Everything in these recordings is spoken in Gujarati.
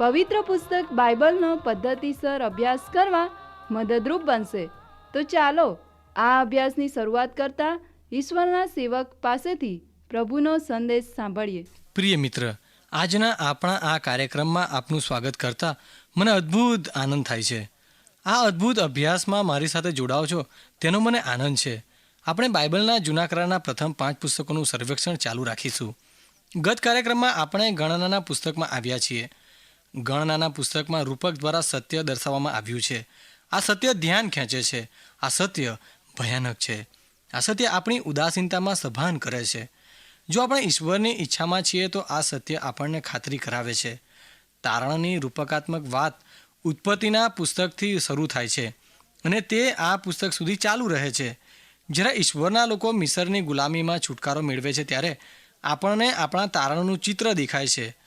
પવિત્ર પુસ્તક બાઇબલનો પદ્ધતિસર અભ્યાસ કરવા મદદરૂપ બનશે. તો ચાલો, આ અભ્યાસની શરૂઆત કરતા ઈશ્વરના સેવક પાસેથી પ્રભુનો સંદેશ સાંભળીએ. પ્રિય મિત્ર, આજના આપણા આ કાર્યક્રમમાં આપનું સ્વાગત કરતા મને અદ્ભુત આનંદ થાય છે. આ અદ્ભુત અભ્યાસમાં મારી સાથે જોડાઓ છો તેનો મને આનંદ છે. આપણે બાઇબલના જૂના કરારના પ્રથમ પાંચ પુસ્તકોનું સર્વેક્ષણ ચાલુ રાખીશું. ગત કાર્યક્રમમાં આપણે ગણનાના પુસ્તકમાં આવ્યા છીએ. ગણનાના પુસ્તકમાં રૂપક દ્વારા સત્ય દર્શાવવામાં આવ્યું છે. આ સત્ય ધ્યાન ખેંચે છે. આ સત્ય ભયાનક છે. આ સત્ય આપણી ઉદાસીનતામાં સભાન કરે છે. જો આપણે ઈશ્વરની ઈચ્છામાં છીએ તો આ સત્ય આપણને ખાતરી કરાવે છે. તારણની રૂપકાત્મક વાત ઉત્પત્તિના પુસ્તકથી શરૂ થાય છે અને તે આ પુસ્તક સુધી ચાલુ રહે છે. જ્યારે ઈશ્વરના લોકો મિસરની ગુલામીમાં છુટકારો મેળવે છે ત્યારે આપણને આપણા તારણનું ચિત્ર દેખાય છે.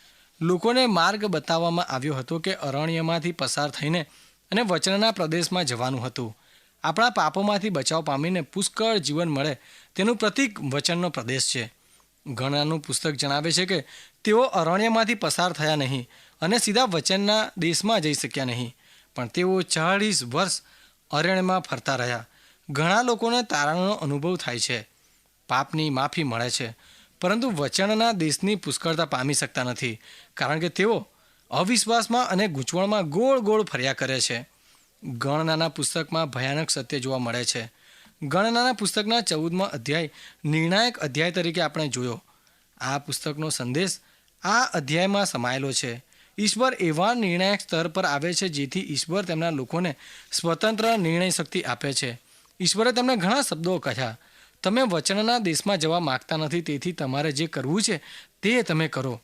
લોકોને માર્ગ બતાવવામાં આવ્યો હતો કે અરણ્યમાંથી પસાર થઈને અને વચનના પ્રદેશમાં જવાનું હતું. આપણા પાપોમાંથી બચાવ પામીને પુષ્કળ જીવન મળે તેનું પ્રતીક વચનનો પ્રદેશ છે. ઘણાનું પુસ્તક જણાવે છે કે તેઓ અરણ્યમાંથી પસાર થયા નહીં અને સીધા વચનના દેશમાં જઈ શક્યા નહીં, પણ તેઓ ચાળીસ વર્ષ અરણ્યમાં ફરતા રહ્યા. ઘણા લોકોને તારણનો અનુભવ થાય છે. પાપની માફી મળે છે. પરંતુ વચનના દેશની પુષ્કળતા પામી શકતા નથી, કારણ કે તેઓ અવિશ્વાસમાં અને ગૂંચવણમાં ગોળ ગોળ ફર્યા કરે છે. ગણનાના પુસ્તકમાં ભયાનક સત્ય જોવા મળે છે. ગણનાના પુસ્તકના ચૌદમાં અધ્યાય નિર્ણાયક અધ્યાય તરીકે આપણે જોયો. આ પુસ્તકનો સંદેશ આ અધ્યાયમાં સમાયેલો છે. ઈશ્વર એવા નિર્ણાયક સ્તર પર આવે છે જેથી ઈશ્વર તેમના લોકોને સ્વતંત્ર નિર્ણય શક્તિ આપે છે. ઈશ્વરે તેમને ઘણા શબ્દો કહ્યા તમે વચનના દેશમાં જવા માગતા નથી, તેથી તમારે જે કરવું છે તે તમે કરો.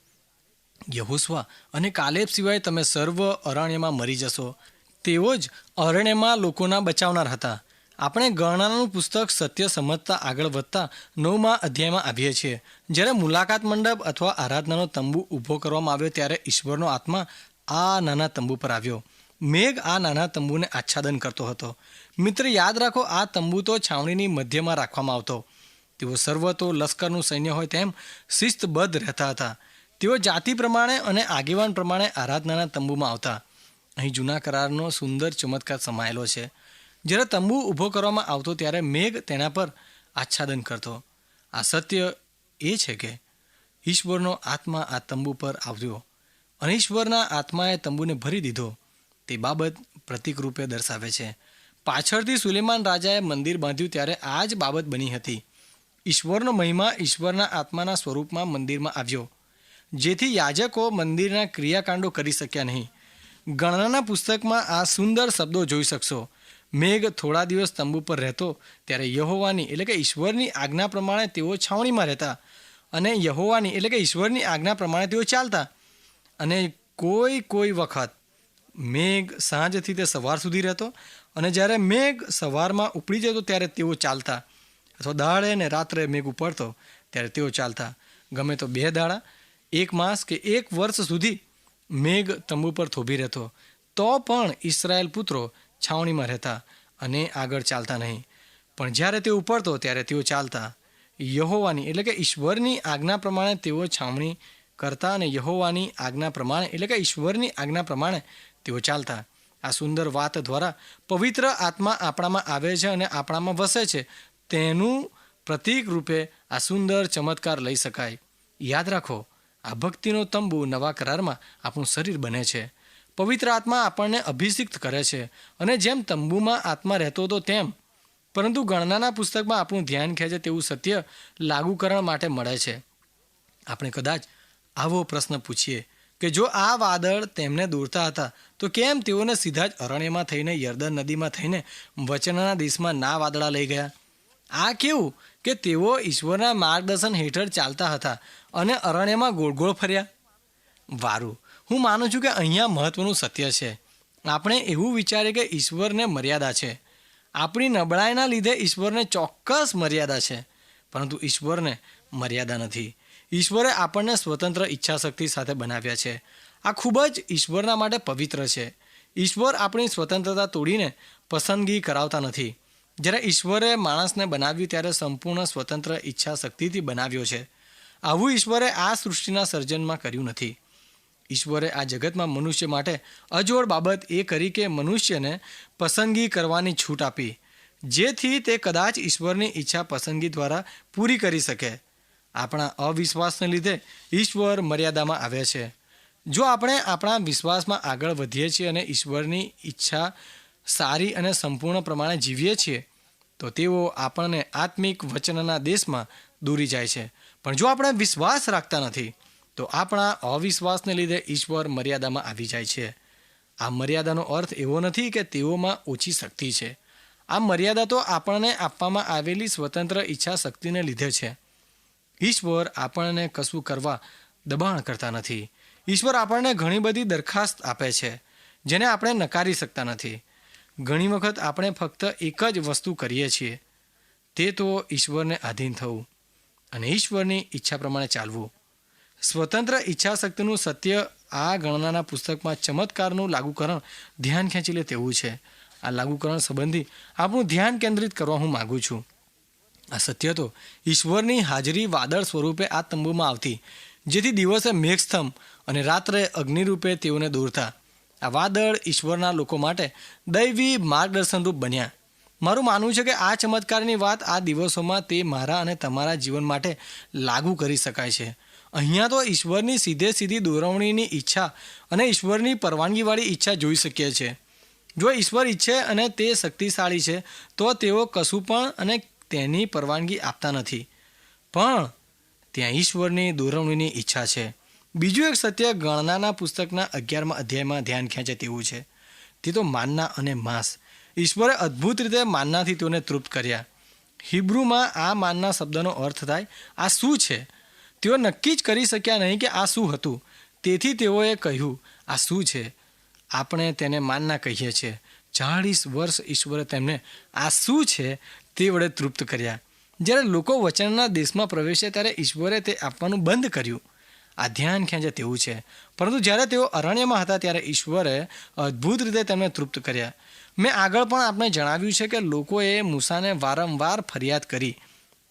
યહોસ્વા અને કાલેબ સિવાય તમે સર્વ અરણ્યમાં મરી જશો. તેઓ જ અરણ્યમાં લોકોના બચાવનાર હતા. આપણે ગણનાનું પુસ્તક સત્ય સમજતા આગળ વધતા નવમા અધ્યાયમાં આવીએ છીએ. જ્યારે મુલાકાત મંડપ અથવા આરાધનાનો તંબુ ઊભો કરવામાં આવ્યો ત્યારે ઈશ્વરનો આત્મા આ નાના તંબુ પર આવ્યો. મેઘ આ નાના તંબુને આચ્છાદન કરતો હતો. મિત્ર, યાદ રાખો, આ તંબુ તો છાવણીની મધ્યમાં રાખવામાં આવતો. તેઓ સર્વ તો લશ્કરનું સૈન્ય હોય તેમ શિસ્તબદ્ધ રહેતા હતા. તેઓ જાતિ પ્રમાણે અને આગેવાન પ્રમાણે આરાધનાના તંબુમાં આવતા. અહીં જૂના કરારનો સુંદર ચમત્કાર સમાયેલો છે. જ્યારે તંબુ ઊભો કરવામાં આવતો ત્યારે મેઘ તેના પર આચ્છાદન કરતો. આ સત્ય એ છે કે ઈશ્વરનો આત્મા આ તંબુ પર આવ્યો અને ઈશ્વરના આત્માએ તંબુને ભરી દીધો. તે બાબત પ્રતિકરૂપે દર્શાવે છે. પાછળથી સુલેમાન રાજાએ મંદિર બાંધ્યું ત્યારે આ જ બાબત બની હતી. ઈશ્વરનો મહિમા ઈશ્વરના આત્માના સ્વરૂપમાં મંદિરમાં આવ્યો. જેથી યાજકો મંદિરના ક્રિયાકાંડો કરી શક્યા નહીં. ગણનાના પુસ્તકમાં આ સુંદર શબ્દો જોઈ શકશો. મેઘ થોડા દિવસ તંબુ પર રહેતો, ત્યારે યહોવાની એટલે કે ઈશ્વરની આજ્ઞા પ્રમાણે તેઓ છાવણીમાં રહેતા અને યહોવાની એટલે કે ઈશ્વરની આજ્ઞા પ્રમાણે તેઓ ચાલતા. અને કોઈ કોઈ વખત મેઘ સાંજથી તે સવાર સુધી રહેતો અને જ્યારે મેઘ સવારમાં ઉપડી જતો ત્યારે તેઓ ચાલતા. અથવા દાડે ને રાત્રે મેઘ ઉપડતો ત્યારે તેઓ ચાલતા. ગમે તો બે દાડા, એક માસ કે એક વર્ષ સુધી મેઘ તંબુ પર થોભી રહેતો. તો પણ ઈસરાયેલ પુત્રો છાવણીમાં રહેતા અને આગળ ચાલતા નહીં. પણ જ્યારે તે ઉપડતો ત્યારે તેઓ ચાલતા. યહોવાની એટલે કે ઈશ્વરની આજ્ઞા પ્રમાણે તેઓ છાવણી કરતા અને યહોવાની આજ્ઞા પ્રમાણે એટલે કે ઈશ્વરની આજ્ઞા પ્રમાણે તેઓ ચાલતા. આ સુંદર વાત દ્વારા પવિત્ર આત્મા આપણામાં આવે છે અને આપણામાં વસે છે. તેનું પ્રતીક રૂપે આ સુંદર ચમત્કાર લઈ શકાય. યાદ રાખો, આ ભક્તિનો તંબુ નવા કરારમાં આપણું શરીર બને છે. પવિત્ર આત્મા આપણને અભિષિક્ત કરે છે અને જેમ તંબુમાં આત્મા રહેતો હતો તેમ. પરંતુ ગણનાના પુસ્તકમાં આપણું ધ્યાન ખેંચે તેવું સત્ય લાગુકરણ માટે મળે છે. આપણે કદાચ આવો પ્રશ્ન પૂછીએ. કે જો આ વાદળ તેમને દોરતા હતા, તો કેમ તેઓને સીધા જ અરણ્યમાં થઈને, યર્દન નદીમાં થઈને વચનના દેશમાં ના વાદળા લઈ ગયા? આ કેવું કે તેઓ ઈશ્વરના માર્ગદર્શન હેઠળ ચાલતા હતા અને અરણ્યમાં ગોળ ગોળ ફર્યા? વારું, હું માનું છું કે અહીંયા મહત્વનું સત્ય છે. આપણે એવું વિચારીએ કે ઈશ્વરને મર્યાદા છે. આપણી નબળાઈના લીધે ઈશ્વરને ચોક્કસ મર્યાદા છે. પરંતુ ઈશ્વરને મર્યાદા નથી. ઈશ્વરે આપણને સ્વતંત્ર ઈચ્છાશક્તિ સાથે બનાવ્યા છે. આ ખૂબ જ ઈશ્વરના માટે પવિત્ર છે. ઈશ્વર આપણી સ્વતંત્રતા તોડીને પસંદગી કરાવતા નથી. જ્યારે ઈશ્વરે માણસને બનાવ્યું ત્યારે સંપૂર્ણ સ્વતંત્ર ઈચ્છા શક્તિથી બનાવ્યો છે. આવું ઈશ્વરે આ સૃષ્ટિના સર્જનમાં કર્યું નથી. ઈશ્વરે આ જગતમાં મનુષ્ય માટે અજોડ બાબત એ કરી કે મનુષ્યને પસંદગી કરવાની છૂટ આપી. જેથી તે કદાચ ઈશ્વરની ઈચ્છા પસંદગી દ્વારા પૂરી કરી શકે. આપણા અવિશ્વાસને લીધે ઈશ્વર મર્યાદામાં આવે છે. જો આપણે આપણા વિશ્વાસમાં આગળ વધીએ છીએ અને ઈશ્વરની ઈચ્છા સારી અને સંપૂર્ણ પ્રમાણે જીવીએ છીએ, તો તેઓ આપણને આત્મિક વચનના દેશમાં દૂરી જાય છે. પણ જો આપણે વિશ્વાસ રાખતા નથી, તો આપણા અવિશ્વાસને લીધે ઈશ્વર મર્યાદામાં આવી જાય છે. આ મર્યાદાનો અર્થ એવો નથી કે તેઓમાં ઓછી શક્તિ છે. આ મર્યાદા તો આપણને આપવામાં આવેલી સ્વતંત્ર ઈચ્છા શક્તિને લીધે છે. ઈશ્વર આપણને કશું કરવા દબાણ કરતા નથી. ઈશ્વર આપણને ઘણી બધી દરખાસ્ત આપે છે, જેને આપણે નકારી શકતા નથી. ઘણી વખત આપણે ફક્ત એક જ વસ્તુ કરીએ છીએ, તે તો ઈશ્વરને આધીન થવું અને ઈશ્વરની ઈચ્છા પ્રમાણે ચાલવું. સ્વતંત્ર ઈચ્છાશક્તિનું સત્ય આ ગણનાના પુસ્તકમાં ચમત્કારનું લાગુકરણ ધ્યાન ખેંચી લે તેવું છે. આ લાગુકરણ સંબંધી આપણું ધ્યાન કેન્દ્રિત કરવા હું માગું છું. આ સત્ય તો ઈશ્વરની હાજરી વાદળ સ્વરૂપે આ તંબુમાં આવતી, જેથી દિવસે મેઘસ્તંભ અને રાત્રે અગ્નિરૂપે તેઓને દોરતા આ વાદળ ઈશ્વરના લોકો માટે દૈવી માર્ગદર્શનરૂપ બન્યા. મારું માનવું છે કે આ ચમત્કારની વાત આ દિવસોમાં તે મારા અને તમારા જીવન માટે લાગુ કરી શકાય છે. અહીંયા તો ઈશ્વરની સીધે સીધી દોરવણીની ઈચ્છા અને ઈશ્વરની પરવાનગીવાળી ઈચ્છા જોઈ શકીએ છીએ જો ઈશ્વર ઈચ્છે અને તે શક્તિશાળી છે, તો તેઓ કશું પણ અને તેની પરવાનગી આપતા નથી. પણ ત્યાં ઈશ્વરની દોરવણીની ઈચ્છા છે. બીજું એક સત્ય ગણનાના પુસ્તકના અગિયારમાં અધ્યાયમાં ધ્યાન ખેંચે તેવું છે. તે તો માનના અને માંસ. ઈશ્વરે અદ્ભુત રીતે માનનાથી તેઓને તૃપ્ત કર્યા. હિબ્રુમાં આ માનના શબ્દનો અર્થ થાય, આ શું છે? તેઓ નક્કી જ કરી શક્યા નહીં કે આ શું હતું. તેથી તેઓએ કહ્યું, આ શું છે? આપણે તેને માનના કહીએ છીએ. ચાળીસ વર્ષ ઈશ્વરે તેમને આ શું છે? તે વડે તૃપ્ત કર્યા. જ્યારે લોકો વચનના દેશમાં પ્રવેશે ત્યારે ઈશ્વરે તે આપવાનું બંધ કર્યું. આ ધ્યાન ખેંચે તેવું છે. પરંતુ જ્યારે તેઓ અરણ્યમાં હતા ત્યારે ઈશ્વરે અદ્ભુત રીતે તેમને તૃપ્ત કર્યા. મેં આગળ પણ આપણે જણાવ્યું છે કે લોકોએ મૂસાને વારંવાર ફરિયાદ કરી.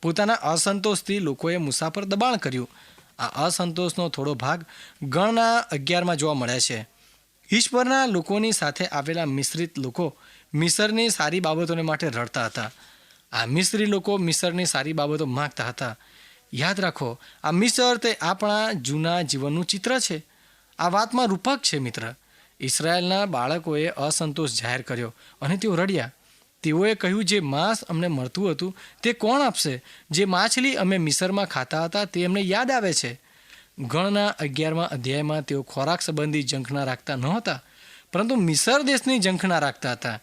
પોતાના અસંતોષથી લોકોએ મૂસા પર દબાણ કર્યું. આ અસંતોષનો થોડો ભાગ ગણના અગિયારમાં જોવા મળે છે. ઈશ્વરના લોકોની સાથે આવેલા મિશ્રિત લોકો મિસરની સારી બાબતોને માટે રડતા હતા. આ મિસ્રી લોકો મિસરની સારી બાબતો માગતા હતા. યાદ રાખો, આ મિસર તે આપણા જૂના જીવનનું ચિત્ર છે. આ વાતમાં રૂપક છે, મિત્ર. ઇસરાયેલના બાળકોએ અસંતોષ જાહેર કર્યો અને તેઓ રડ્યા. તેઓએ કહ્યું, જે માંસ અમને મળતું હતું, તે કોણ આપશે? જે માછલી અમે મિસરમાં ખાતા હતા, તે અમને યાદ આવે છે. ગણના અગિયારમાં અધ્યાયમાં તેઓ ખોરાક સંબંધી ઝંખના રાખતા નહોતા, પરંતુ મિસર દેશની ઝંખના રાખતા હતા.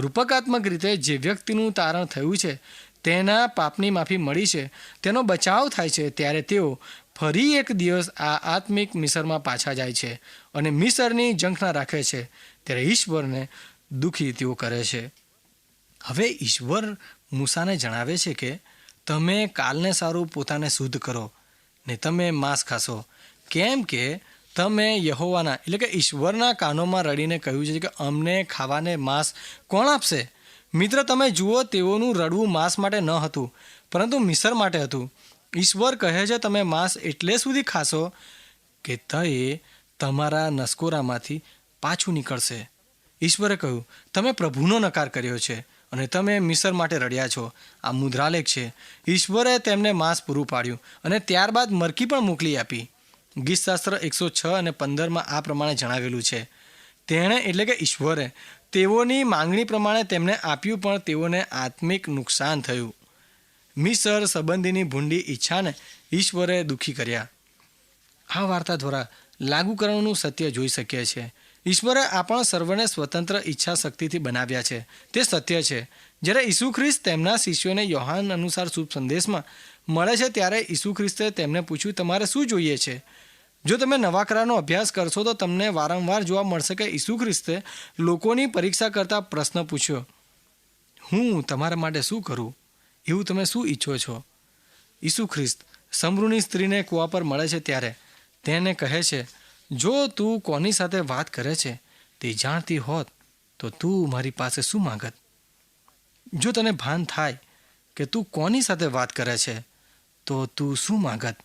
રૂપકાત્મક રીતે જે વ્યક્તિનું તારણ થયું છે, તેના પાપની માફી મળી છે, તેનો બચાવ થાય છે, ત્યારે તેઓ ફરી એક દિવસ આ આત્મિક મિસરમાં પાછા જાય છે અને મિસરની ઝંખના રાખે છે, ત્યારે ઈશ્વરને દુઃખી તેઓ કરે છે. હવે ઈશ્વર મૂસાને જણાવે છે કે, તમે કાલને સારું પોતાને શુદ્ધ કરો, ને તમે માંસ ખાશો. કેમ કે તમે યહોવાના, એટલે કે ઈશ્વરના કાનોમાં રડીને કહ્યું છે કે અમને ખાવાને માંસ કોણ આપશે? મિત્ર, તમે જુઓ, તેઓનું રડવું માંસ માટે ન હતું, પરંતુ મિસર માટે હતું. ઈશ્વર કહે છે, તમે માંસ એટલે સુધી ખાશો કે તે તમારા નસકોરામાંથી પાછું નીકળશે. ઈશ્વરે કહ્યું, તમે પ્રભુનો નકાર કર્યો છે અને તમે મિસર માટે રડ્યા છો. આ મુદ્રાલેખ છે. ઈશ્વરે તેમને માંસ પૂરું પાડ્યું અને ત્યારબાદ મરકી પણ મોકલી આપી. ગીતશાસ્ત્ર એકસો છ અને પંદરમાં આ પ્રમાણે જણાવેલું છે. તેણે એટલે કે ઈશ્વરે તેઓની માંગણી પ્રમાણે તેમને આપ્યું, પણ તેઓને આત્મિક નુકસાન થયું. મિસર સંબંધીની ભૂંડી ઈચ્છાને ઈશ્વરે દુઃખી કર્યા. આ વાર્તા દ્વારા લાગુકરણનું સત્ય જોઈ શકીએ છીએ. ઈશ્વરે આપણા સર્વને સ્વતંત્ર ઈચ્છા શક્તિથી બનાવ્યા છે. તે સત્ય છે. જ્યારે ઈસુ ખ્રિસ્ત તેમના શિષ્યોને યોહાન અનુસાર શુભ સંદેશમાં મળે છે, ત્યારે ઈસુ ખ્રિસ્તે તેમને પૂછ્યું, તમારે શું જોઈએ છે? જો તમે નવા કરારનો અભ્યાસ કરશો તો તમને વારંવાર જોવા મળશે કે ઈસુ ખ્રિસ્તે લોકોની પરીક્ષા કરતા પ્રશ્ન પૂછ્યો. હું તમારા માટે શું કરું? એવું તમે શું ઈચ્છો છો? ઈસુ ખ્રિસ્ત સમૃની સ્ત્રીને કૂવા પર મળે છે ત્યારે તેને કહે છે, જો તું કોની સાથે વાત કરે છે તે જાણતી હોત, તો તું મારી પાસે શું માગત? જો તને ભાન થાય કે તું કોની સાથે વાત કરે છે, તો તું શું માંગત?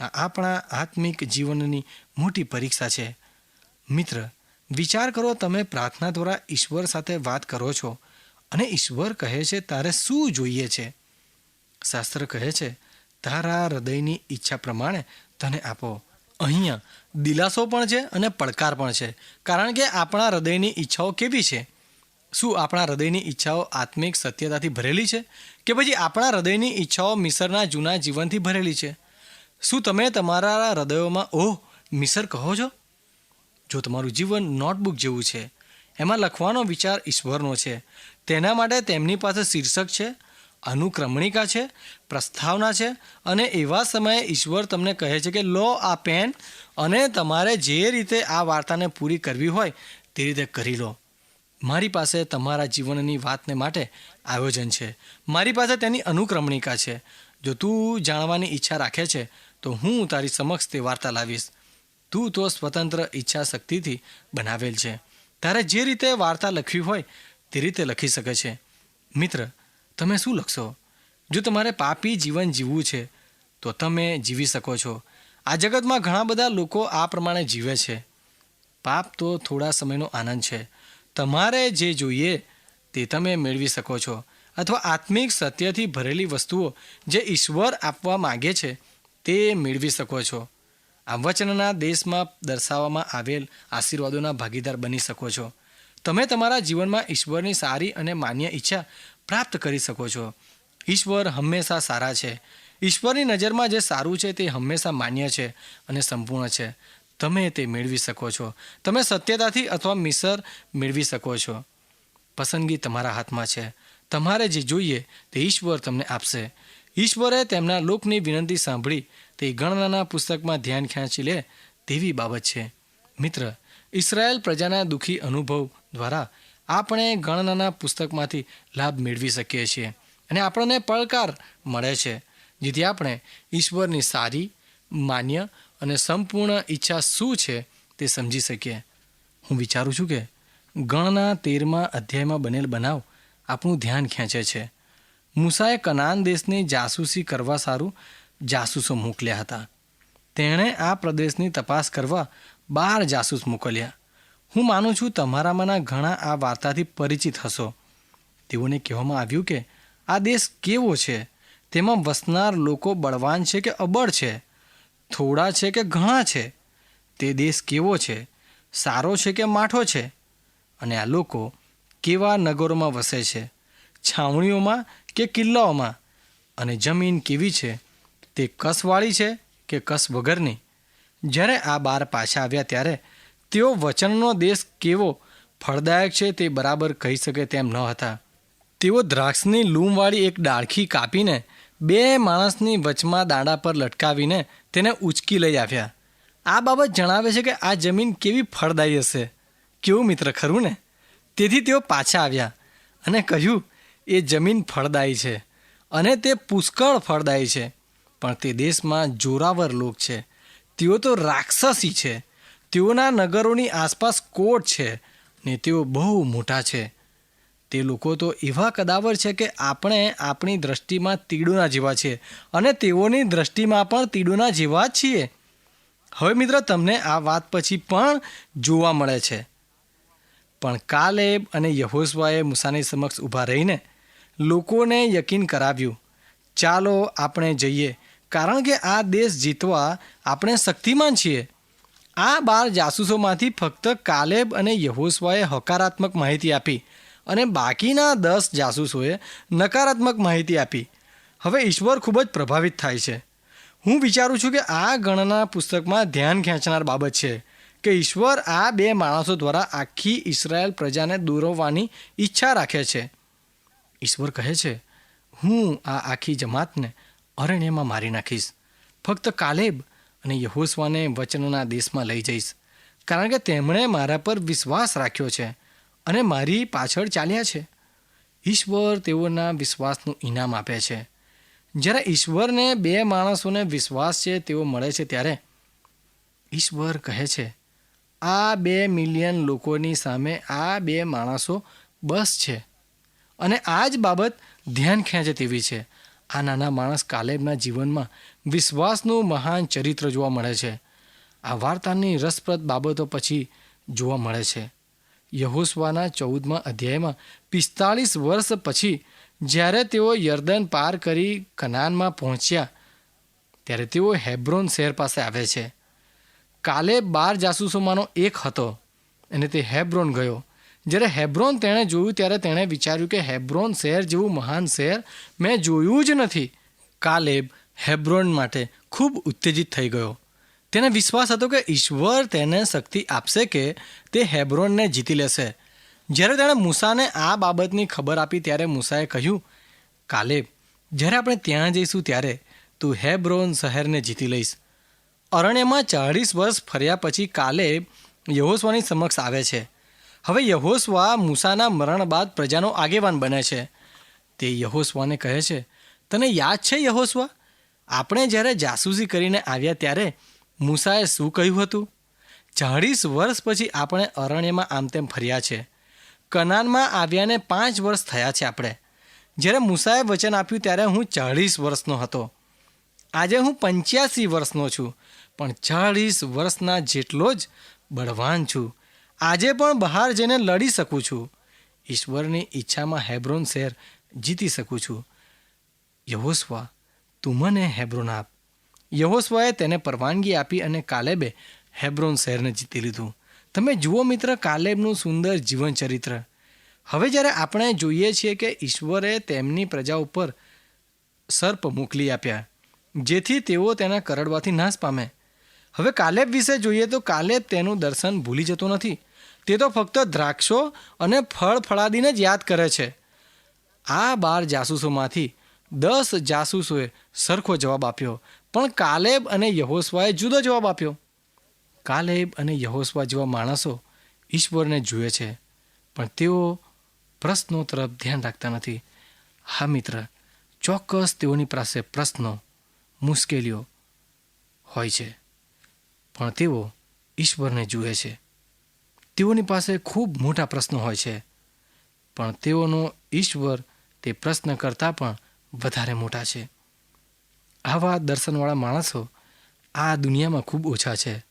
આ આપણા આત્મિક જીવનની મોટી પરીક્ષા છે. મિત્ર, વિચાર કરો તમે પ્રાર્થના દ્વારા ઈશ્વર સાથે વાત કરો છો અને ઈશ્વર કહે છે, તારે શું જોઈએ છે? શાસ્ત્ર કહે છે, તારા હૃદયની ઈચ્છા પ્રમાણે તને આપો. અહીંયા દિલાસો પણ છે અને પડકાર પણ છે, કારણ કે આપણા હૃદયની ઈચ્છાઓ કેવી છે? શું આપણા હૃદયની ઈચ્છાઓ આત્મિક સત્યતાથી ભરેલી છે? કે પછી આપણા હૃદયની ઈચ્છાઓ મિસરના જૂના જીવનથી ભરેલી છે? શું તમે તમારા હૃદયોમાં, ઓહ, મિસર કહો છો? જો તમારું જીવન નોટબુક જેવું છે, એમાં લખવાનો વિચાર ઈશ્વરનો છે, તેના માટે તેમની પાસે શીર્ષક છે, અનુક્રમણિકા છે, પ્રસ્તાવના છે, અને એવા સમયે ઈશ્વર તમને કહે છે કે, લો આ પેન અને તમારે જે રીતે આ વાર્તાને પૂરી કરવી હોય, તે રીતે કરી લો. મારી પાસે તમારા જીવનની વાતને માટે આયોજન છે. મારી પાસે તેની અનુક્રમણિકા છે. જો તું જાણવાની ઈચ્છા રાખે છે તો હું તારી સમક્ષ તે વાર્તા લાવીશ. તું તો સ્વતંત્ર ઈચ્છા શક્તિથી બનાવેલ છે. તારે જે રીતે વાર્તા લખવી હોય તે રીતે લખી શકે છે. મિત્ર, તમે શું લખશો? જો તમારે પાપી જીવન જીવવું છે, તો તમે જીવી શકો છો. આ જગતમાં ઘણા બધા લોકો આ પ્રમાણે જીવે છે. પાપ તો થોડા સમયનો આનંદ છે. તમારે જે જોઈએ તે તમે મેળવી શકો છો. અથવા આત્મિક સત્યથી ભરેલી વસ્તુઓ જે ઈશ્વર આપવા માગે છે તે મેળવી શકો છો. આ વચનના દેશમાં દર્શાવવામાં આવેલ આશીર્વાદોના ભાગીદાર બની શકો છો. તમે તમારા જીવનમાં ઈશ્વરની સારી અને માન્ય ઈચ્છા પ્રાપ્ત કરી શકો છો. ઈશ્વર હંમેશા સારા છે. ઈશ્વરની નજરમાં જે સારું છે તે હંમેશા માન્ય છે અને સંપૂર્ણ છે. તમે તે મેળવી શકો છો. તમે સત્યતાથી અથવા મિસર મેળવી શકો છો. પસંદગી તમારા હાથમાં છે. તમારે જે જોઈએ તે ઈશ્વર તમને આપશે. ઈશ્વરે તેમના લોકની વિનંતી સાંભળી તે ગણનાના પુસ્તકમાં ધ્યાન ખેંચી લે તેવી બાબત છે. મિત્ર ઇસરાયેલ પ્રજાના દુઃખી અનુભવ દ્વારા આપણે ગણનાના પુસ્તકમાંથી લાભ મેળવી શકીએ છીએ અને આપણને પડકાર મળે છે, જેથી આપણે ઈશ્વરની સારી, માન્ય અને સંપૂર્ણ ઈચ્છા શું છે તે સમજી શકીએ. હું વિચારું છું કે ગણના તેરમા અધ્યાયમાં બનેલ બનાવ આપણું ધ્યાન ખેંચે છે. મૂસાએ કનાન દેશની જાસૂસી કરવા સારું જાસૂસો મોકલ્યા હતા. તેણે આ પ્રદેશની તપાસ કરવા બાર જાસૂસ મોકલ્યા. હું માનું છું તમારામાંના ઘણા આ વાર્તાથી પરિચિત હશો. તેઓને કહેવામાં આવ્યું કે, આ દેશ કેવો છે? તેમાં વસનાર લોકો બળવાન છે કે અબળ છે? થોડા છે કે ઘણા છે? તે દેશ કેવો છે? સારો છે કે માઠો છે? અને આ લોકો કેવા નગરોમાં વસે છે? છાવણીઓમાં કે કિલ્લાઓમાં? અને જમીન કેવી છે? તે કસવાળી છે કે કસ વગરની? જ્યારે આ બાર પાછા આવ્યા ત્યારે તેઓ વચનનો દેશ કેવો ફળદાયક છે તે બરાબર કહી શકે તેમ ન હતા. તેઓ દ્રાક્ષની લૂમવાળી એક ડાળખી કાપીને બે માણસની વચમાં દાંડા પર લટકાવીને તેને ઉચકી લઈ આવ્યા. આ બાબત જણાવે છે કે આ જમીન કેવી ફળદાયી હશે? કેવું મિત્ર ખરું ને? તેથી તેઓ પાછા આવ્યા અને કહ્યું એ જમીન ફળદાયી છે અને તે પુષ્કળ ફળદાયી છે. પણ તે દેશમાં જોરાવર લોક છે. તેઓ તો રાક્ષસી છે. તેઓના નગરોની આસપાસ કોટ છે ને તેઓ બહુ મોટા છે. તે લોકો તો એવા કદાવર છે કે આપણે આપણી દ્રષ્ટિમાં તીડોના જેવા છીએ અને તેઓની દ્રષ્ટિમાં પણ તીડોના જેવા છીએ. હવે મિત્ર, તમને આ વાત પછી પણ જોવા મળે છે. પણ કાલેબ અને યહોસવાએ મૂસાની સમક્ષ ઊભા રહીને લોકોને યકીન કરાવ્યું. ચાલો આપણે જઈએ. કારણ કે આ દેશ જીતવા આપણે શક્તિમાન છીએ. આ બાર જાસૂસોમાંથી ફક્ત કાલેબ અને યહોસ્વાએ હકારાત્મક માહિતી આપી અને બાકીના દસ જાસૂસોએ નકારાત્મક માહિતી આપી. હવે ઈશ્વર ખૂબ જ પ્રભાવિત થાય છે. હું વિચારું છું કે આ ગણના પુસ્તકમાં ધ્યાન ખેંચનાર બાબત છે કે ઈશ્વર આ બે માણસો દ્વારા આખી ઇસરાયેલ પ્રજાને દોરવવાની ઈચ્છા રાખે છે. ઈશ્વર કહે છે, હું આ આખી જમાતને અરણ્યમાં મારી નાખીશ. ફક્ત કાલેબ અને યહોસ્વાને વચનના દેશમાં લઈ જઈશ. કારણ કે તેમણે મારા પર વિશ્વાસ રાખ્યો છે અને મારી પાછળ ચાલ્યા છે. ઈશ્વર તેઓના વિશ્વાસનું ઇનામ આપે છે. જ્યારે ઈશ્વરને બે માણસોને વિશ્વાસ છે, તેઓ મળે છે ત્યારે ઈશ્વર કહે છે, આ બે મિલિયન લોકોની સામે આ બે માણસો બસ છે. અને આ જ બાબત ધ્યાન ખેંચે તેવી છે. આ નાના માણસ કાલેબના જીવનમાં વિશ્વાસનું મહાન ચરિત્ર જોવા મળે છે. આ વાર્તાની રસપ્રદ બાબતો પછી જોવા મળે છે. યહોસ્વાના ચૌદમા અધ્યાયમાં પિસ્તાળીસ વર્ષ પછી જ્યારે તેઓ યર્દન પાર કરી કનાનમાં પહોંચ્યા, ત્યારે તેઓ હેબ્રોન શહેર પાસે આવે છે. કાલે બાર જાસૂસોમાંનો એક હતો અને તે હેબ્રોન ગયો. જ્યારે હેબ્રોન તેણે જોયું ત્યારે તેણે વિચાર્યું કે હેબ્રોન શહેર જેવું મહાન શહેર મેં જોયું જ નથી. કાલેબ હેબ્રોન માટે ખૂબ ઉત્તેજિત થઈ ગયો. તેને વિશ્વાસ હતો કે ઈશ્વર તેને શક્તિ આપશે કે તે હેબ્રોનને જીતી લેશે. જ્યારે તેણે મૂસાને આ બાબતની ખબર આપી ત્યારે મૂસાએ કહ્યું, કાલેબ, જ્યારે આપણે ત્યાં જઈશું ત્યારે તું હેબ્રોન શહેરને જીતી લઈશ. અરણ્યમાં ચાળીસ વર્ષ ફર્યા પછી કાલેબ યહોસ્વાની સમક્ષ આવે છે. હવે યહોસ્વા મૂસાના મરણ બાદ પ્રજાનો આગેવાન બને છે. તે યહોસ્વાને કહે છે, તને યાદ છે યહોસ્વા આપણે જ્યારે જાસૂસી કરીને આવ્યા ત્યારે મૂસાએ શું કહ્યું હતું? ચાળીસ વર્ષ પછી આપણે અરણ્યમાં આમ તેમ ફર્યા છે. કનાનમાં આવ્યાને પાંચ વર્ષ થયા છે આપણે. જ્યારે મૂસાએ વચન આપ્યું ત્યારે હું ચાળીસ વર્ષનો હતો. આજે હું પંચ્યાસી વર્ષનો છું, પણ ચાળીસ વર્ષના જેટલો જ બળવાન છું. આજે પણ બહાર જઈને લડી શકું છું. ઈશ્વરની ઈચ્છામાં હેબ્રોન શહેર જીતી શકું છું. યહોસ્વા, તું મને હેબ્રોન આપ. યહોસ્વાએ તેને પરવાનગી આપી અને કાલેબે હેબ્રોન શહેરને જીતી લીધું. તમે જુઓ મિત્ર, કાલેબનું સુંદર જીવન ચરિત્ર હવે જ્યારે આપણે જોઈએ છીએ કે ઈશ્વરે તેમની પ્રજા ઉપર સર્પ મોકલી આપ્યા, જેથી તેઓ તેના કરડવાથી નાશ પામે. હવે કાલેબ વિશે જોઈએ તો કાલેબ તેનું દર્શન ભૂલી જતો નથી. તે તો ફક્ત દ્રાક્ષો અને ફળ ફળાદીને જ યાદ કરે છે. આ બાર જાસૂસોમાંથી દસ જાસૂસોએ સરખો જવાબ આપ્યો. પણ કાલેબ અને યહોસ્વાએ જુદો જવાબ આપ્યો. કાલેબ અને યહોસ્વા જેવા માણસો ઈશ્વરને જુએ છે, પણ તેઓ પ્રશ્નો તરફ ધ્યાન રાખતા નથી. હા મિત્ર, ચોક્કસ તેઓની પાસે પ્રશ્નો, મુશ્કેલીઓ હોય છે, પણ તેઓ ઈશ્વરને જુએ છે. તેઓની પાસે ખૂબ મોટા પ્રશ્નો હોય છે. પણ તેઓનો ઈશ્વર તે પ્રશ્ન કરતાં પણ વધારે મોટા છે. આવા દર્શનવાળા માણસો આ દુનિયામાં ખૂબ ઓછા છે.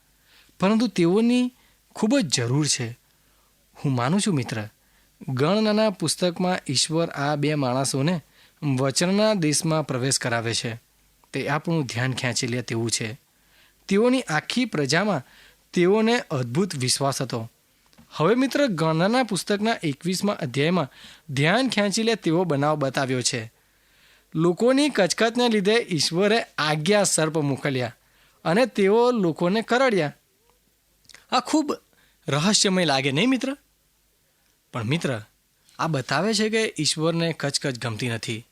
પરંતુ તેઓની ખૂબ જ જરૂર છે. હું માનું છું મિત્ર ગણનાના પુસ્તકમાં ઈશ્વર આ બે માણસોને વચનના દેશમાં પ્રવેશ કરાવે છે. તે આપણું ધ્યાન ખેંચી લે તેવું છે. તેઓની આખી પ્રજામાં તેઓને અદ્ભુત વિશ્વાસ હતો. હવે મિત્ર ગણનાના પુસ્તકના એકવીસમાં અધ્યાયમાં ધ્યાન ખેંચી લે તેવો બનાવ બતાવ્યો છે. લોકોની કચકચને લીધે ઈશ્વરે આજ્ઞા સર્પ મોકલ્યા અને તેઓ લોકોને કરડ્યા. આ ખૂબ રહસ્યમય લાગે, નહીં મિત્ર? પણ મિત્ર, આ બતાવે છે કે ઈશ્વરને કચકચ ગમતી નથી.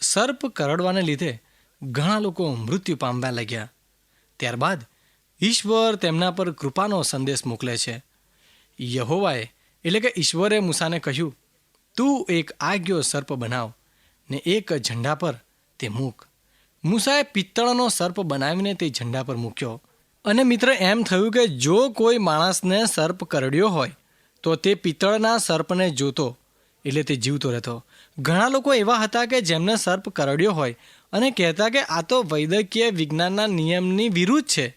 સર્પ કરડવાને લીધે ઘણા લોકો મૃત્યુ પામવા લાગ્યા. ત્યારબાદ ઈશ્વર તેમના પર કૃપાનો સંદેશ મોકલે છે. યહોવાએ, એટલે કે ઈશ્વરે મૂસાને કહ્યું, તું એક આગયો સર્પ બનાવ ને એક ઝંડા પર તે મૂક. મૂસાએ પિત્તળનો સર્પ બનાવીને તે ઝંડા પર મૂક્યો. અને મિત્ર એમ થયું કે જો કોઈ માણસને સર્પ કરડ્યો હોય, તો તે પિત્તળના સર્પને જોતો, એટલે તે જીવતો રહેતો. ઘણા લોકો એવા હતા કે જેમને સર્પ કરડ્યો હોય અને કહેતા કે આ તો વૈદ્યકીય વિજ્ઞાનના નિયમની વિરુદ્ધ છે.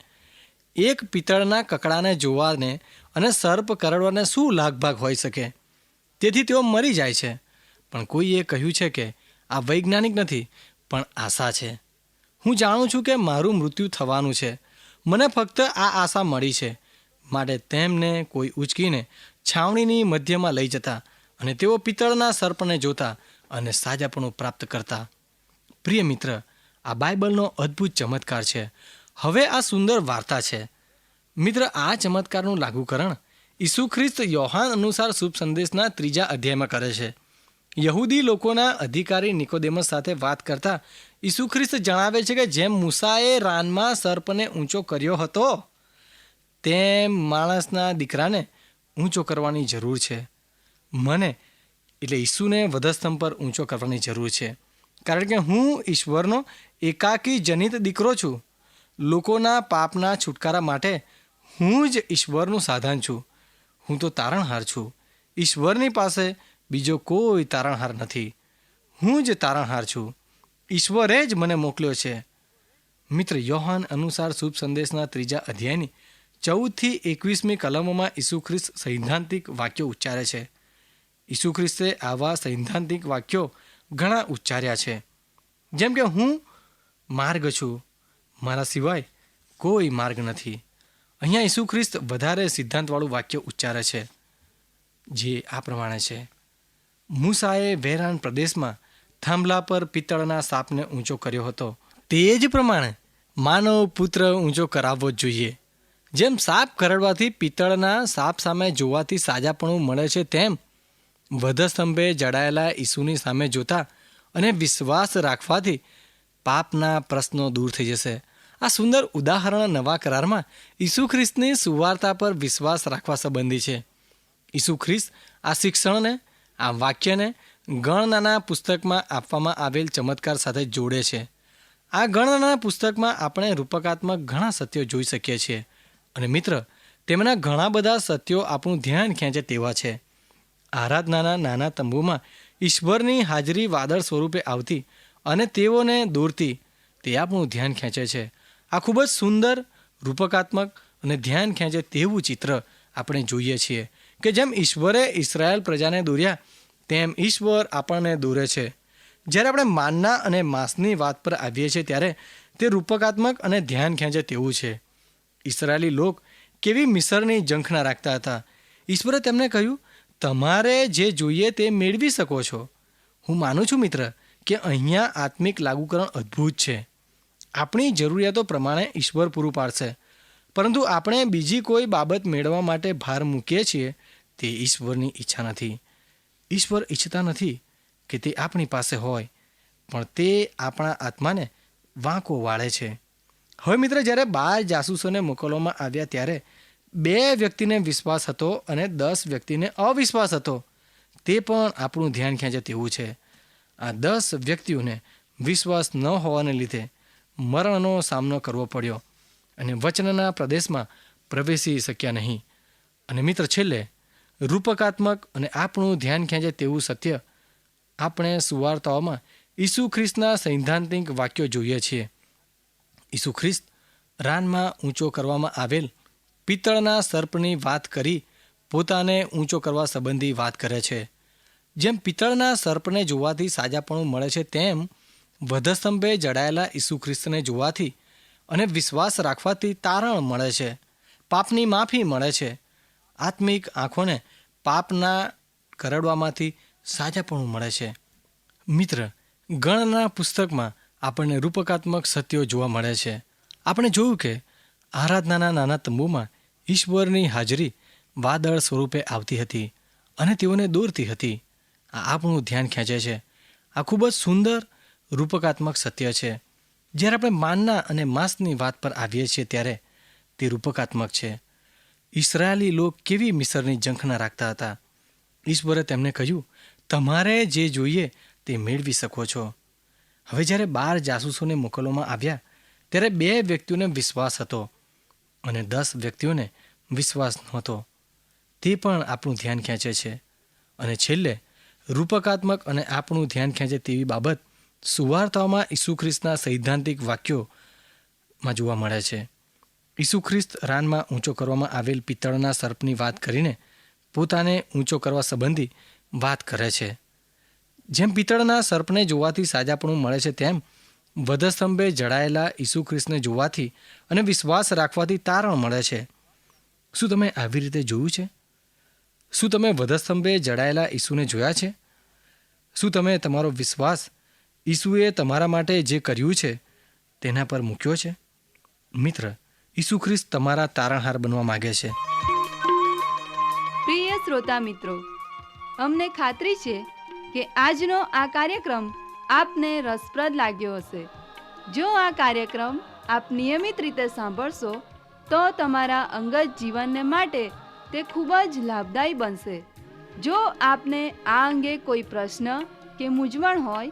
એક પિત્તળના કકડાને જોવાને અને સર્પ કરડવાને શું લાગભાગ હોઈ શકે? તેથી તેઓ મરી જાય છે. પણ કોઈએ કહ્યું છે કે, આ વૈજ્ઞાનિક નથી, પણ આશા છે. હું જાણું છું કે મારું મૃત્યુ થવાનું છે. મને ફક્ત આ આશા મળી છે. માટે તેમને કોઈ ઉચકીને છાવણીની મધ્યમાં લઈ જતા અને તેઓ પિત્તળના સર્પને જોતા અને સાજાપણું પ્રાપ્ત કરતા. પ્રિય મિત્ર, આ બાઇબલનો અદ્ભુત ચમત્કાર છે. હવે આ સુંદર વાર્તા છે. મિત્ર, આ ચમત્કારનું લાગુકરણ ઈસુ ખ્રિસ્ત યોહાન અનુસાર શુભ સંદેશના ત્રીજા અધ્યાયમાં કરે છે. યહૂદી લોકોના અધિકારી નિકોદેમસ સાથે વાત કરતા ઈસુ ખ્રિસ્ત જણાવે છે કે જેમ મૂસાએ રાનમાં સર્પને ઊંચો કર્યો હતો, તેમ માણસના દીકરાને ઊંચો કરવાની જરૂર છે. મને એટલે ઈસુને વધસ્તંભ પર ઊંચો કરવાની જરૂર છે. કારણ કે હું ઈશ્વરનો એકાકી જનિત દીકરો છું. લોકોના પાપના છુટકારા માટે હું જ ઈશ્વરનું સાધન છું. હું તો તારણહાર છું. ઈશ્વરની પાસે બીજો કોઈ તારણહાર નથી. હું જ તારણહાર છું. ઈશ્વરે જ મને મોકલ્યો છે. મિત્ર યોહાન અનુસાર શુભ સંદેશના ત્રીજા અધ્યાયની ચૌદથી એકવીસમી કલમોમાં ઈસુ ખ્રિસ્ત સૈદ્ધાંતિક વાક્યો ઉચ્ચારે છે. ઈસુ ખ્રિસ્તે આવા સૈદ્ધાંતિક વાક્યો ઘણા ઉચ્ચાર્યા છે. જેમ કે, હું માર્ગ છું. મારા સિવાય કોઈ માર્ગ નથી. અહીંયા ઈસુ ખ્રિસ્ત વધારે સિદ્ધાંતવાળું વાક્ય ઉચ્ચારે છે, જે આ પ્રમાણે છે. મૂસાએ વેરાન પ્રદેશમાં થાંભલા પર પિત્તળના સાપને ઊંચો કર્યો હતો. તે જ પ્રમાણે માનવ પુત્ર ઊંચો કરાવવો જ જોઈએ. જેમ સાપ કરડવાથી પિત્તળના સાપ સામે જોવાથી સાજાપણું મળે છે, તેમ વધસ્તંભે જડાયેલા ઈસુની સામે જોતા અને વિશ્વાસ રાખવાથી પાપના પ્રશ્નો દૂર થઈ જશે. આ સુંદર ઉદાહરણ નવા કરારમાં ઈસુ ખ્રિસ્તની સુવાર્તા પર વિશ્વાસ રાખવા સંબંધી છે. ઈસુ ખ્રિસ્ત આ શિક્ષણને, આ વાક્યને ગણનાના પુસ્તકમાં આપવામાં આવેલ ચમત્કાર સાથે જોડે છે. આ ગણનાના પુસ્તકમાં આપણે રૂપકાત્મક ઘણા સત્યો જોઈ શકીએ છીએ. અને મિત્ર, તેમના ઘણા બધા સત્યો આપણું ધ્યાન ખેંચે તેવા છે. આરાધનાના નાના તંબુમાં ઈશ્વરની હાજરી વાદળ સ્વરૂપે આવતી અને તેઓને દોરતી તે આપણું ધ્યાન ખેંચે છે. આ ખૂબ જ સુંદર, રૂપકાત્મક અને ધ્યાન ખેંચે તેવું ચિત્ર આપણે જોઈએ છીએ કે જેમ ઈશ્વરે ઇસરાયેલ પ્રજાને દોર્યા, તેમ ઈશ્વર આપણને દોરે છે. જ્યારે આપણે માનના અને માંસની વાત પર આવીએ છીએ, ત્યારે તે રૂપકાત્મક અને ધ્યાન ખેંચે તેવું છે. ઇસરાયેલી લોક કેવી મિસરની ઝંખના રાખતા હતા. ઈશ્વરે તેમને કહ્યું, તમારે જે જોઈએ તે મેળવી શકો છો. હું માનું છું મિત્ર, કે અહીંયા આત્મિક લાગુકરણ અદ્ભુત છે. આપણી જરૂરિયાતો પ્રમાણે ઈશ્વર પૂરું પાડશે. પરંતુ આપણે બીજી કોઈ બાબત મેળવવા માટે ભાર મૂકીએ છીએ તે ઈશ્વરની ઈચ્છા નથી. ઈશ્વર ઈચ્છતા નથી કે તે આપણી પાસે હોય, પણ તે આપણા આત્માને વાંકો વાળે છે. હવે મિત્ર, જ્યારે બાર જાસૂસોને મોકલવામાં આવ્યા ત્યારે બે વ્યક્તિને વિશ્વાસ હતો અને દસ વ્યક્તિને અવિશ્વાસ હતો. તે પણ આપણું ધ્યાન ખેંચે તેવું છે. આ દસ વ્યક્તિઓને વિશ્વાસ ન હોવાને લીધે મરણનો સામનો કરવો પડ્યો અને વચનના પ્રદેશમાં પ્રવેશી શક્યા નહીં. અને મિત્ર છેલ્લે, રૂપકાત્મક અને આપણું ધ્યાન ખેંચે તેવું સત્ય આપણે સુવાર્તાઓમાં ઈસુ ખ્રિસ્તના સૈદ્ધાંતિક વાક્યો જોઈએ છીએ. ઈસુ ખ્રિસ્ત રાનમાં ઊંચો કરવામાં આવેલ પિત્તળના સર્પની વાત કરી પોતાને ઊંચો કરવા સંબંધી વાત કરે છે. જેમ પિત્તળના સર્પને જોવાથી સાજાપણું મળે છે, તેમ વધસ્તંભે જડાયેલા ઈસુ ખ્રિસ્તને જોવાથી અને વિશ્વાસ રાખવાથી તારણ મળે છે, પાપની માફી મળે છે. આત્મિક આંખોને પાપના કરડવામાંથી સાજાપણું મળે છે. મિત્ર, ગણના પુસ્તકમાં આપણને રૂપકાત્મક સત્યો જોવા મળે છે. આપણે જોયું કે આરાધનાના નાના તંબુમાં ઈશ્વરની હાજરી વાદળ સ્વરૂપે આવતી હતી અને તેઓને દોરતી હતી. આ આપણું ધ્યાન ખેંચે છે. આ ખૂબ જ સુંદર રૂપકાત્મક સત્ય છે. જ્યારે આપણે માનના અને માંસની વાત પર આવીએ છીએ ત્યારે તે રૂપકાત્મક છે. ઇસરાયેલી લોક કેવી મિસરની ઝંખના રાખતા હતા? ઈશ્વરે તેમને કહ્યું, તમારે જે જોઈએ તે મેળવી શકો છો. હવે જ્યારે બાર જાસૂસોને મોકલવામાં આવ્યા, ત્યારે બે વ્યક્તિઓને વિશ્વાસ હતો અને દસ વ્યક્તિઓને વિશ્વાસ નહોતો. તે પણ આપણું ધ્યાન ખેંચે છે. અને છેલ્લે, રૂપકાત્મક અને આપણું ધ્યાન ખેંચે તેવી બાબત સુવાર્તાઓમાં ઈસુ ખ્રિસ્તના સૈદ્ધાંતિક વાક્યોમાં જોવા મળે છે. ઈસુ ખ્રિસ્ત રાનમાં ઊંચો કરવામાં આવેલ પિત્તળના સર્પની વાત કરીને પોતાને ઊંચો કરવા સંબંધી વાત કરે છે. જેમ પિત્તળના સર્પને જોવાથી સાજાપણું મળે છે, તેમ વધસ્તંભે જડાયેલા ઈસુ ખ્રિસ્તને જોવાથી અને વિશ્વાસ રાખવાથી તારણ મળે છે. શું તમે આવી રીતે જોયું છે? શું તમે વધસ્તંભે જડાયેલા ઈસુને જોયા છે? શું તમે તમારો વિશ્વાસ ઈસુએ તમારા માટે જે કર્યું છે, તેના પર મૂક્યો છે? મિત્ર, ઈસુ ખ્રિસ્ત તમારા તારણહાર બનવા માગે છે. પ્રિય શ્રોતા મિત્રો, અમને ખાતરી છે કે આજનો આ કાર્યક્રમ આપને રસપ્રદ લાગ્યો હશે. જો આ કાર્યક્રમ આપ નિયમિત રીતે સાંભળશો, તો તમારા અંગત જીવનને માટે તે ખૂબ જ લાભદાયી બનશે. જો આપને આ અંગે કોઈ પ્રશ્ન કે મૂંઝવણ હોય